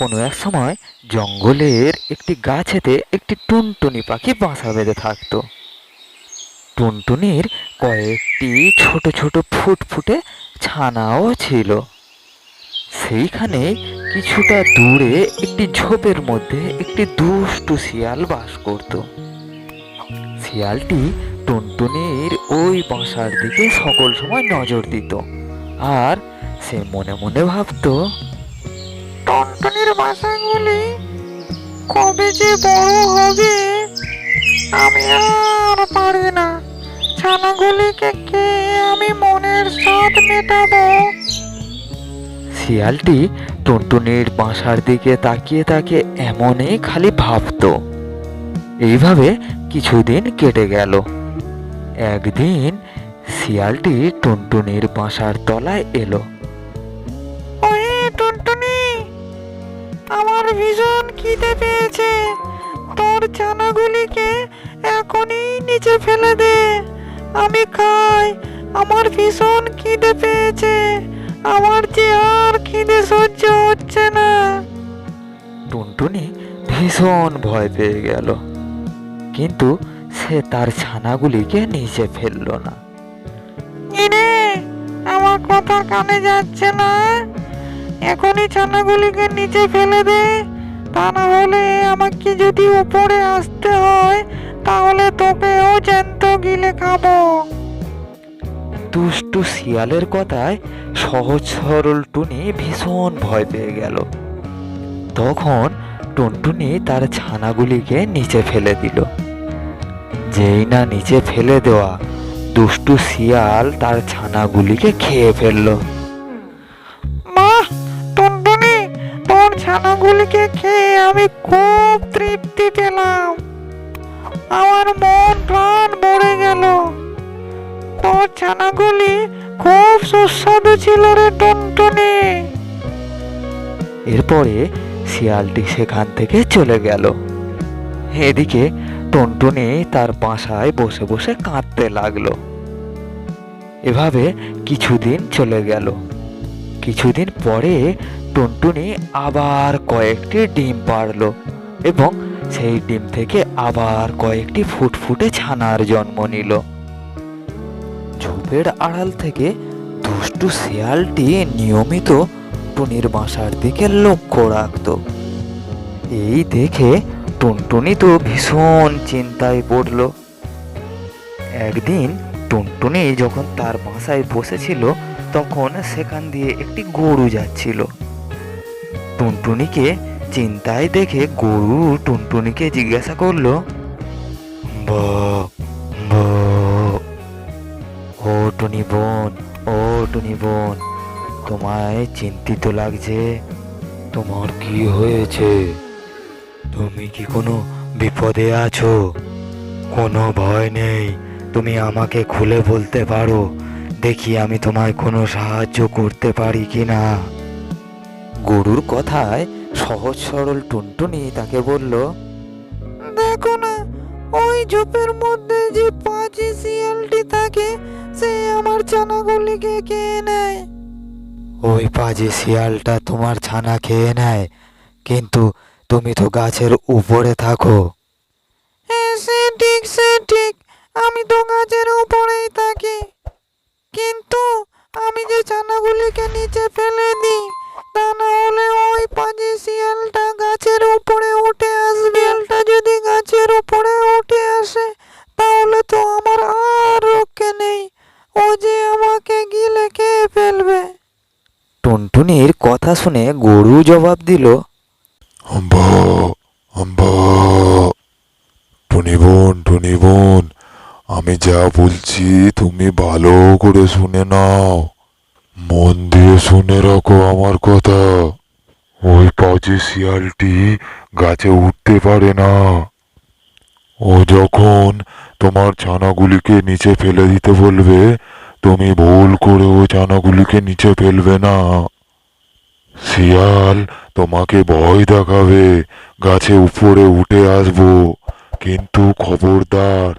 কোনো এক সময় জঙ্গলের একটি গাছেতে একটি টুনটুনি পাখি বাসা বেঁধে থাকতো। টুনটুনির কয়েকটি ছোট ছোট ফুটফুটে ছানাও ছিল। সেইখানে কিছুটা দূরে একটি ঝোপের মধ্যে একটি দুষ্টু শিয়াল বাস করত। শিয়ালটি টুনটুনির ওই বাসার দিকে সকল সময় নজর দিত। আর সে মনে মনে ভাবতো টনটনির বাসাগুলি কবে যে বড় হবে, আমি আর পারি না। ছানাগুলিকে কে আমি মনের স্বাদ মেটাবো? শিয়ালটি টুনটুনির বাসার দিকে তাকিয়ে তাকিয়ে এমনই খালি ভাবতো। এইভাবে কিছুদিন কেটে গেল। একদিন শিয়ালটি টুনটুনির বাসার তলায় এলো। আমার ভীষণ খিদে পেয়েছে। তোর ছানাগুলিকে এখনই নিচে ফেলে দে। আমি খাই আমার ভীষণ খিদে পেয়েছে। আমার যে আর খিদে সহ্য হচ্ছে না। টুনটুনি ভীষণ ভয় পেয়ে গেল। কিন্তু সে তার ছানাগুলিকে নিচে ফেলল না। আমার কথা কানে যাচ্ছে না? এখনই ছানাগুলিকে নিচে ফেলে দে। তা না হলে আমাকে যদি উপরে আসতে হয়, তাহলে তোকেও জ্যান্ত গিলে খাব। দুষ্টু শিয়ালের কথায় সহজ সরল টুনি ভীষণ ভয় পেয়ে গেল। তখন টুনটুনি তার ছানাগুলিকে নিচে ফেলে দিল। যেই না নিচে ফেলে দেওয়া দুষ্টু শিয়াল তার ছানাগুলিকে খেয়ে ফেলল। ছানাগুলিকে খেয়ে আমি খুব তৃপ্তি পেলাম। আমার মন প্রাণ ভরে গেল। ছানাগুলি খুব সুস্বাদু ছিল রে টুনটুনি। এরপরে শিয়ালটি সেখান থেকে চলে গেল। এদিকে টুনটুনি তার বাসায় বসে বসে কাঁদতে লাগল। এভাবে কিছুদিন চলে গেল। কিছুদিন পরে টুনটুনি আবার কয়েকটি ডিম পারল এবং সেই ডিম থেকে আবার কয়েকটি ফুটফুটে ছানার জন্ম নিল। ঝোপের আড়াল থেকে দুষ্টু শিয়ালটি নিয়মিত টুনির বাসার দিকে লক্ষ্য রাখত। এই দেখে টুনটুনি তো ভীষণ চিন্তায় পড়ল। একদিন টুনটুনি যখন তার বাসায় বসেছিল, তখন সেখান দিয়ে একটি গরু যাচ্ছিল। টুনটুনিকে চিন্তায় দেখে গরু টুনটুনিকে জিজ্ঞাসা করল ও টুনি বোন, ও টুনি বোন, তোমায় চিন্তিত লাগছে? তোমার কি হয়েছে? তুমি কি কোনো বিপদে আছো? কোনো ভয় নেই। তুমি আমাকে খুলে বলতে পারো। দেখি আমি তোমায় কোনো সাহায্য করতে পারি কি না গরুর কথায় সহজ সরল টুনটুনি তাকে বলল, দেখো না, ওই ঝোপের মধ্যে যে পাঁচি শিয়ালটি থাকে, সে আমার ছানাগুলিকে খেয়ে নেয়। ওই পাজি শিয়ালটা তোমার ছানা খেয়ে নেয়, কিন্তু তুমি তো গাছের উপরে থাকো। হ্যাঁ সে ঠিক সে ঠিক। আমি তো গাছের টুনটুনির কথা শুনে গরু জবাব দিল টুনি বোন আমি যা বলছি তুমি ভালো করে শুনে নাও। মন দিয়ে শুনে রাখো আমার কথা। ওই পাজি শিয়ালটি গাছে উঠতে পারে না। ও যখন তোমার ছানাগুলিকে নিচে ফেলে দিতে বলবে, তুমি ভুল করে ওই ছানাগুলিকে নিচে ফেলবে না। শিয়াল, তোমাকে ভয় দেখাবে। গাছে উপরে উঠে আসব। কিন্তু খবরদার,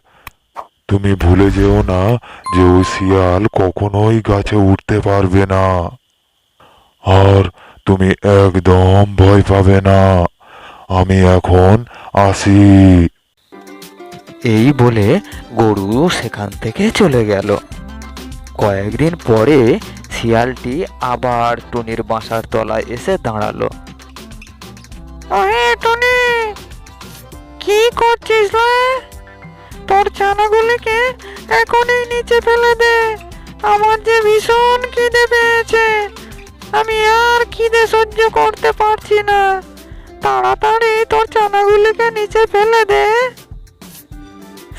তুমি ভুলে যেও না যে ওই শিয়াল কখনোই গাছে উঠতে পারবে না। আর তুমি একদম ভয় পাবে না। আমি এখন আসি। এই বলে গরু সেখান থেকে চলে গেল। কয়েকদিন পরে শিয়ালটি আবার টুনির বাসার তলায় এসে দাঁড়াল। ওহে টনি কি করছিস রে? তোর ছানাগুলিকে এখনই নিচে ফেলে দে। আমার যে ভীষণ খিদে পেয়েছে আমি আর খিদে সহ্য করতে পারছি না। তাড়াতাড়ি তোর ছানাগুলিকে নিচে ফেলে দে।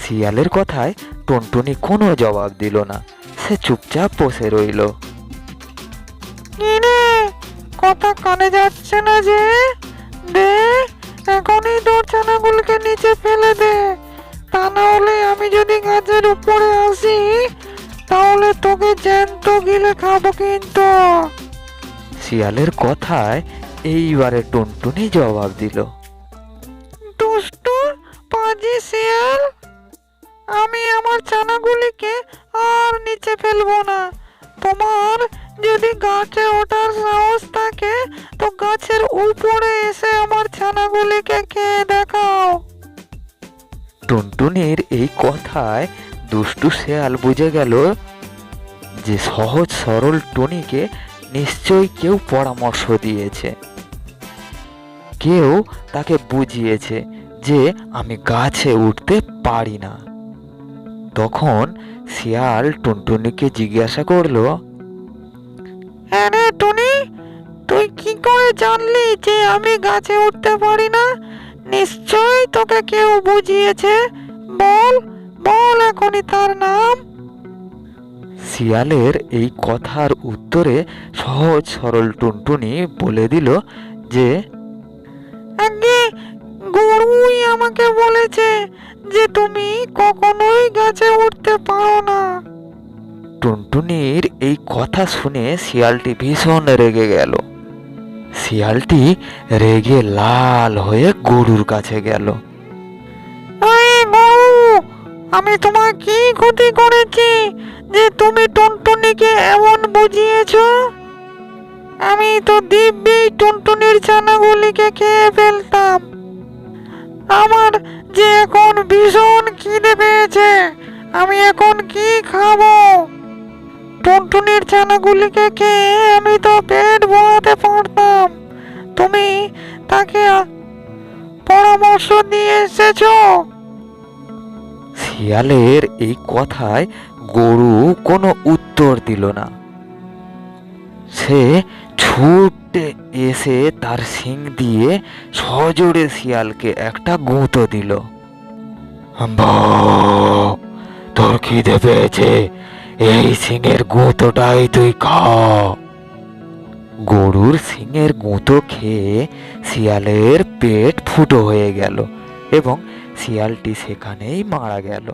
শিয়ালের কথায় টুনটুনি কোনো জবাব দিল না। সে চুপচাপ বসে রইল। কি রে, কথা কানে যাচ্ছে না যে। দে, এখনই তোর ছানাগুলিকে নিচে ফেলে দে। তা না হলে আমি যদি গাছের উপরে আসি, তাহলে তোকে জ্যান্ত গিলে খাব কিন্তু। শিয়ালের কথায় এইবারে টুনটুনি জবাব দিল। দুষ্টু, পাজি শিয়াল, আমি আমার ছানাগুলিকে আর নিচে ফেলব না। তোমার যদি গাছে ওঠার সাহস থাকে, তো গাছের উপরে এসে আমার ছানাগুলিকে খেয়ে দেখাও। টুনটুনির এই কথায় দুষ্টু শেয়াল বুঝে গেল যে সহজ সরল টুনিকে নিশ্চয়ই কেউ পরামর্শ দিয়েছে। কেউ তাকে বুঝিয়েছে যে আমি গাছে উঠতে পারি না। তখন শিয়াল টুনটুনিকে জিজ্ঞাসা করল হ্যাঁ রে টুনি, তুই কি করে জানলি যে আমি গাছে উঠতে পারি না? নিশ্চয়ই তোকে কেউ বুঝিয়েছে। বল বল এখনই তার নাম। শিয়ালের এই কথার উত্তরে সহজ সরল টুনটুনি বলে দিল যে, আগে কথা শুনে শিয়ালটি ভীষণ রেগে গেল। শিয়ালটি রেগে লাল হয়ে গরুর কাছে গেল। আমি তোমার কি ক্ষতি করেছি যে তুমি টুনটুনিকে এমন বুঝিয়েছ? আমি তো দিব্যি টুনটুনির ছানাগুলিকে খেয়ে ফেলতাম। আমার যে এখন ভীষণ খিদে পেয়েছে, আমি এখন কি খাব? টুনটুনির ছানাগুলিকে খেয়ে আমি তো পেট ভরাতে পারতাম। তুমি তাকে পরামর্শ দিয়ে এসেছ? শিয়ালের এই কথায় গরু কোনো উত্তর দিল না। সে ছুটে এসে তার শিং দিয়ে সজোরে শিয়ালকে একটা গুঁতো দিল। "ভৌ, তোর খিদে পেয়েছে। এই সিংয়ের গুঁতোটাই তুই খা। গরুর সিংয়ের গুঁতো খেয়ে শিয়ালের পেট ফুটো হয়ে গেল এবং শিয়ালটি সেখানেই মারা গেল।